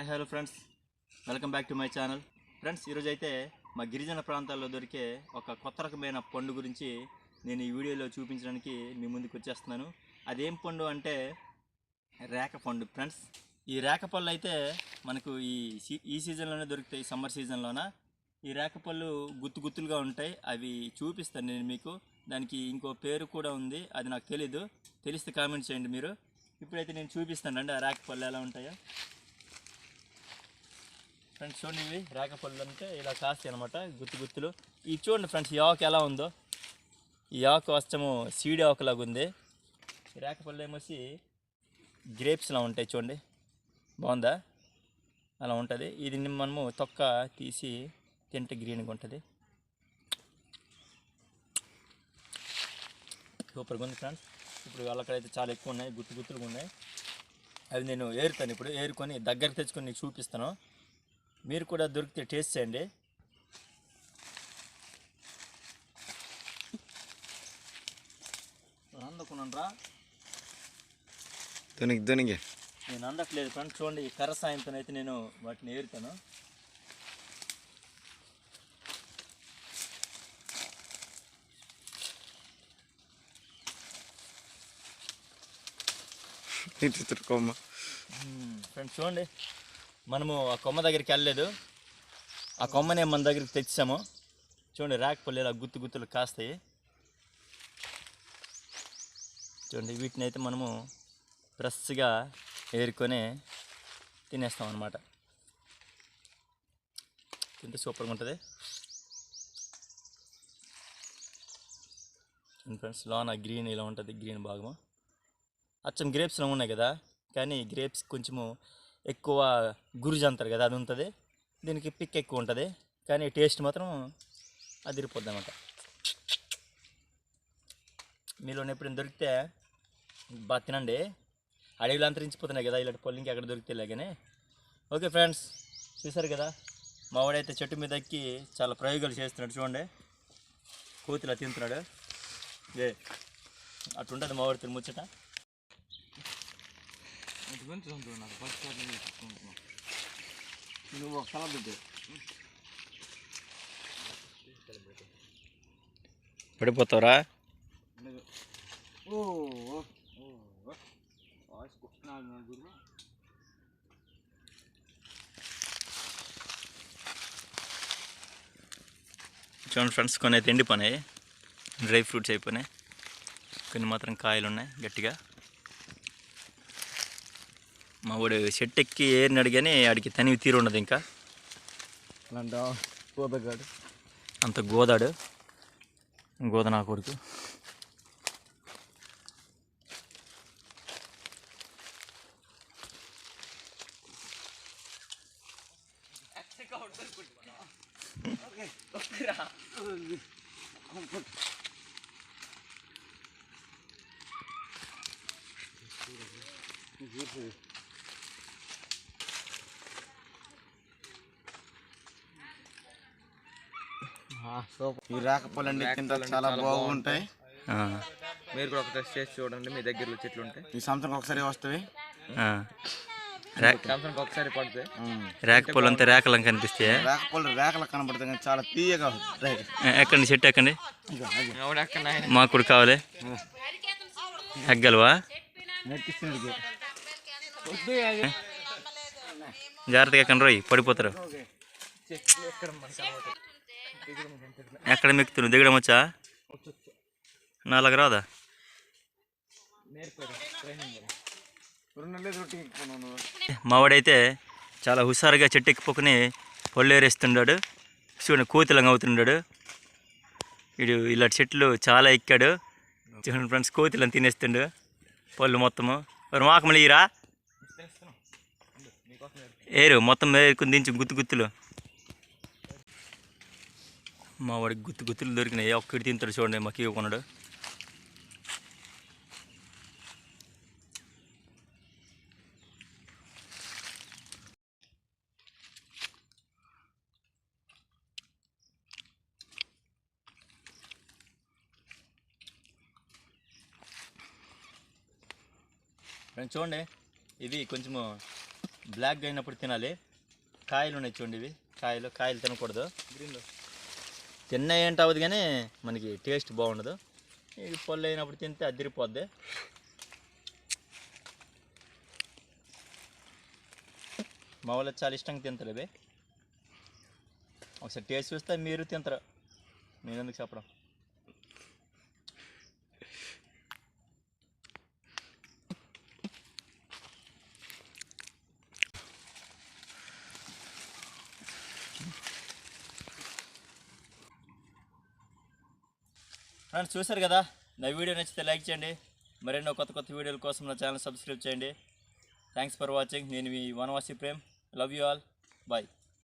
Hi hello friends. Welcome back to my channel. Friends ఈరోజు అయితే మా గిరిజన ప్రాంతాల్లో దొరికే ఒక కొత్త రకమైన పండు గురించి నేను ఈ వీడియోలో చూపించడానికి మీ ముందుకు వచ్చేస్తున్నాను. అదేం పండు అంటే రేక పండు ఫ్రెండ్స్. ఈ రేక పళ్ళు అయితే మనకు ఈ సీ- ఈ సీజన్లోనే దొరుకుతాయి సమ్మర్ సీజన్లోన? ఈ రేక పళ్ళు గుత్తు గుత్తులుగా ఉంటాయి. అవి చూపిస్తాను నేను మీకు. దానికి ఇంకో పేరు కూడా ఉంది. అది నాకు తెలీదు. తెలిస్తే కామెంట్ చేయండి మీరు. ఇప్పుడైతే నేను చూపిస్తానండి ఆ రేక పళ్ళు ఎలా ఉంటాయో. ఫ్రెండ్స్ చూడండి ఇవి రేకపళ్ళు అంటే ఇలా కాస్తాయి అనమాట గుత్తు గుత్తులు. ఇవి చూడండి ఫ్రెండ్స్ ఈ ఆకు ఎలా ఉందో. ఈ ఆకు వస్తము సీడి ఆకులాగా ఉంది. ఈ రేకపళ్ళు ఏమోసి గ్రేప్స్లా ఉంటాయి చూడండి. బాగుందా? అలా ఉంటుంది. ఇది మనము తొక్క తీసి తింటే గ్రీన్గా ఉంటుంది. సూపర్గా ఉంది ఫ్రెండ్స్. ఇప్పుడు వాళ్ళకైతే చాలా ఎక్కువ ఉన్నాయి గుత్తు గుత్తులుగా ఉన్నాయి. అవి నేను ఏరుతాను ఇప్పుడు. ఏరుకొని దగ్గరకు తెచ్చుకొని నీకు చూపిస్తాను. మీరు కూడా దొరికితే టేస్ట్ చేయండి. దునికి దునికి నేను అందట్లేదు ఫ్రెండ్స్ చూడండి ఈ కర్ర సాయంతో అయితే నేను వాటిని ఏరుతాను. ఇటు తిరుకోమ్మ ఫ్రెండ్స్ చూడండి. మనము ఆ కొమ్మ దగ్గరికి వెళ్ళలేదు. ఆ కొమ్మనే మన దగ్గరికి తెచ్చాము. చూడండి రాకపోలేదు ఆ గుత్తు గుత్తులు కాస్తాయి. చూడండి వీటిని అయితే మనము ఫ్రెష్గా ఏరుకొని తినేస్తాం అనమాట తింటే సూపర్గా ఉంటుంది. ఫ్రెండ్స్ లోన గ్రీన్ ఇలా ఉంటుంది గ్రీన్ భాగము. అచ్చం గ్రేప్స్లో ఉన్నాయి కదా కానీ గ్రేప్స్ కొంచెము ఎక్కువ గురుజు అంటారు కదా అది ఉంటుంది. దీనికి పిక్ ఎక్కువ ఉంటుంది. కానీ టేస్ట్ మాత్రం అదిరిపోద్ది అనమాట మీలో ఎప్పుడైనా దొరికితే బాగా తినండి. అడవిలో అంతరించిపోతున్నాయి కదా ఇలాంటి పళ్ళు ఇంకెక్కడ దొరికితే కానీ. ఓకే ఫ్రెండ్స్ చూసారు కదా? మా వాడైతే చెట్టు మీద ఎక్కి చాలా ప్రయోగాలు చేస్తున్నాడు. చూడండి. కోతిలా తింటున్నాడు. ఏ అట్లుంటుంది మా తిని ముచ్చట. నువ్వు కల బిడ్డ పడిపోతావురా? ఓ చూడండి ఫ్రెండ్స్ కొన్ని అయితే ఎండిపోయినాయి డ్రై ఫ్రూట్స్ అయిపోయినాయి. కొన్ని మాత్రం కాయలు ఉన్నాయి గట్టిగా. మా వాడు చెట్టు ఎక్కి ఏరిని అడిగాని ఆడికి తనివి తీరు ఉండదు ఇంకా అలాంటి పోదగాడు అంత గోదాడు గోద నా కొడుకు ఈ రాకపోలండి కింద చాలా బాగుంటాయి. ఆ, మీరు కూడా ఒక టెస్ట్ చేసి చూడండి మీ దగ్గరలో చెట్లు ఉంటాయి ఈ సంవత్సరం ఒకసారి వస్తాయి. సంవత్సరానికి ఒకసారి పడితే. రేకపోలు అంతా రేకలం కనిపిస్తాయి రాకపోలు రేకలు కనబడతాయి కానీ చాలా తీయగా ఎక్కండి చెట్టు ఎక్కండి. మాకు కూడా కావాలి. ఎగ్గలవా? జాగ్రత్తగా ఎక్కండి రోయ్ పడిపోతారు. ఎక్కడ మెక్కుతున్నావు దిగడం వచ్చా? నాలుగు రాదా? మావాడైతే చాలా హుషారుగా చెట్టు ఎక్కిపోకుని పళ్ళు ఏరేస్తున్నాడు చూడండి కోతిలంగా అవుతున్నాడు వీడు ఇలాంటి చెట్లు చాలా ఎక్కాడు. చూడండి ఫ్రెండ్స్ కోతిలను తినేస్తుండు పళ్ళు మొత్తము. మరి మాకు మళ్ళీ ఇరా ఏరు మొత్తం దించు గుత్తు గుత్తులు. మా వాడికి గుత్తి గుత్తులు దొరికినాయి. ఒక్కటి తింటాడు చూడండి మాకు ఇవ్వకున్నాడు ఫ్రెండ్స్ చూడండి ఇవి కొంచెము బ్లాక్గా అయినప్పుడు తినాలి. కాయలు ఉన్నాయి చూడండి ఇవి. కాయలు కాయలు తినకూడదు. గ్రీన్లో. తిన్న ఏంటి అవ్వదు కానీ మనకి టేస్ట్ బాగుండదు. ఇది పళ్ళు అయినప్పుడు తింటే అదిరిపోద్ది. మా వాళ్ళు చాలా ఇష్టంగా తింటారు ఇవి. ఒకసారి టేస్ట్ చూస్తే మీరు తింటారు. నేను ఎందుకు చెప్పడం ఫ్రెండ్స్ చూశారు కదా? నా వీడియో నచ్చితే లైక్ చేయండి. మరెన్నో కొత్త కొత్త వీడియోల కోసం నా ఛానల్ సబ్స్క్రైబ్ చేయండి. థ్యాంక్స్ ఫర్ వాచింగ్ నేను మీ Vanavasi Prem. Love you all bye